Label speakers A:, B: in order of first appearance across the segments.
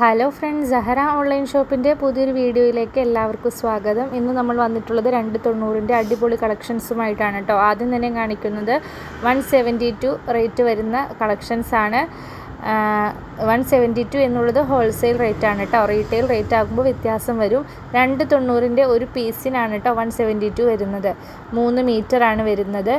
A: hello friends Zahra online ഷോപ്പിൻ്റെ പുതിയൊരു വീഡിയോയിലേക്ക് എല്ലാവർക്കും സ്വാഗതം ഇന്ന് നമ്മൾ വന്നിട്ടുള്ളത് രണ്ട് തൊണ്ണൂറിൻ്റെ അടിപൊളി കളക്ഷൻസുമായിട്ടാണ് കേട്ടോ ആദ്യം തന്നെ കാണിക്കുന്നത് വൺ സെവൻറ്റി ടു റേറ്റ് വരുന്ന കളക്ഷൻസാണ് വൺ സെവൻറ്റി ടു എന്നുള്ളത് ഹോൾസെയിൽ റേറ്റ് ആണ് കേട്ടോ റീറ്റെയിൽ റേറ്റ് ആകുമ്പോൾ വ്യത്യാസം വരും രണ്ട് തൊണ്ണൂറിൻ്റെ ഒരു പീസിനാണ് കേട്ടോ വൺ സെവൻറ്റി ടു വരുന്നത് മൂന്ന് മീറ്ററാണ് വരുന്നത്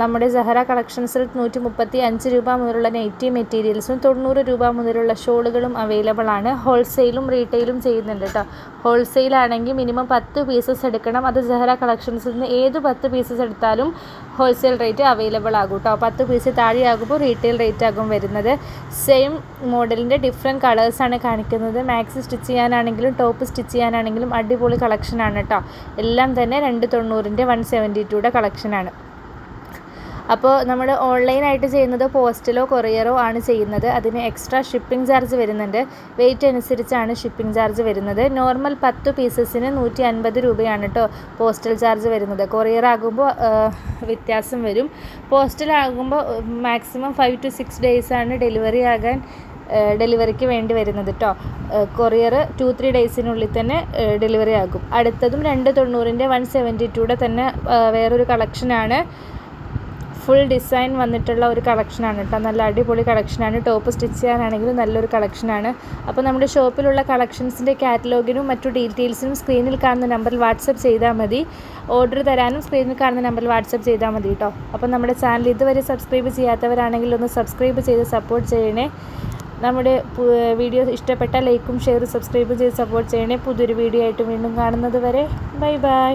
A: നമ്മുടെ സഹറ കളക്ഷൻസിൽ നൂറ്റി മുപ്പത്തി അഞ്ച് രൂപ മുതലുള്ള നെറ്റി മെറ്റീരിയൽസും തൊണ്ണൂറ് രൂപ മുതലുള്ള ഷോളുകളും അവൈലബിൾ ആണ് ഹോൾസെയിലും റീറ്റെയിലും ചെയ്യുന്നുണ്ട് കേട്ടോ ഹോൾസെയിലാണെങ്കിൽ മിനിമം പത്ത് പീസസ് എടുക്കണം അത് സഹറ കളക്ഷൻസിൽ നിന്ന് ഏത് പത്ത് പീസസ് എടുത്താലും ഹോൾസെയിൽ റേറ്റ് അവൈലബിൾ ആകും കേട്ടോ പത്ത് പീസ് താഴെയാകുമ്പോൾ റീറ്റെയിൽ റേറ്റ് ആകും വരുന്നത് സെയിം മോഡലിൻ്റെ ഡിഫറെൻറ്റ് കളേഴ്സാണ് കാണിക്കുന്നത് മാക്സി സ്റ്റിച്ച് ചെയ്യാനാണെങ്കിലും ടോപ്പ് സ്റ്റിച്ച് ചെയ്യാനാണെങ്കിലും അടിപൊളി കളക്ഷനാണ് കേട്ടോ എല്ലാം തന്നെ രണ്ട് തൊണ്ണൂറിൻ്റെ വൺ സെവൻറ്റി ടൂടെ കളക്ഷനാണ് അപ്പോൾ നമ്മൾ ഓൺലൈനായിട്ട് ചെയ്യുന്നത് പോസ്റ്റലോ കൊറിയറോ ആണ് ചെയ്യുന്നത് അതിന് എക്സ്ട്രാ ഷിപ്പിംഗ് ചാർജ് വരുന്നുണ്ട് വെയിറ്റ് അനുസരിച്ചാണ് ഷിപ്പിംഗ് ചാർജ് വരുന്നത് നോർമൽ പത്ത് പീസസിന് നൂറ്റി അൻപത് രൂപയാണ് കേട്ടോ പോസ്റ്റൽ ചാർജ് വരുന്നത് കൊറിയർ ആകുമ്പോൾ വ്യത്യാസം വരും പോസ്റ്റൽ ആകുമ്പോൾ മാക്സിമം ഫൈവ് ടു സിക്സ് ആണ് ഡെലിവറി ആകാൻ ഡെലിവറിക്ക് വേണ്ടി വരുന്നത് കേട്ടോ കൊറിയർ ടു ത്രീ ഡേയ്സിനുള്ളിൽ തന്നെ ഡെലിവറി ആകും അടുത്തതും രണ്ട് തൊണ്ണൂറിൻ്റെ വൺ സെവൻറ്റി ടുയുടെ തന്നെ വേറൊരു കളക്ഷനാണ് ഫുൾ ഡിസൈൻ വന്നിട്ടുള്ള ഒരു കളക്ഷനാണ് കേട്ടോ നല്ല അടിപൊളി കളക്ഷനാണ് ടോപ്പ് സ്റ്റിച്ച് ചെയ്യാനാണെങ്കിലും നല്ലൊരു കളക്ഷനാണ് അപ്പോൾ നമ്മുടെ ഷോപ്പിലുള്ള കളക്ഷൻസിൻ്റെ കാറ്റലോഗിനും മറ്റു ഡീറ്റെയിൽസിനും സ്ക്രീനിൽ കാണുന്ന നമ്പറിൽ വാട്സപ്പ് ചെയ്താൽ മതി ഓർഡർ തരാനും സ്ക്രീനിൽ കാണുന്ന നമ്പറിൽ വാട്സപ്പ് ചെയ്താൽ മതി കേട്ടോ അപ്പോൾ നമ്മുടെ ചാനൽ ഇതുവരെ സബ്സ്ക്രൈബ് ചെയ്യാത്തവരാണെങ്കിൽ ഒന്ന് സബ്സ്ക്രൈബ് ചെയ്ത് സപ്പോർട്ട് ചെയ്യണേ നമ്മുടെ വീഡിയോ ഇഷ്ടപ്പെട്ട ലൈക്കും ഷെയറും സബ്സ്ക്രൈബും ചെയ്ത് സപ്പോർട്ട് ചെയ്യണേ പുതിയൊരു വീഡിയോ ആയിട്ട് വീണ്ടും കാണുന്നത് വരെ ബൈ ബൈ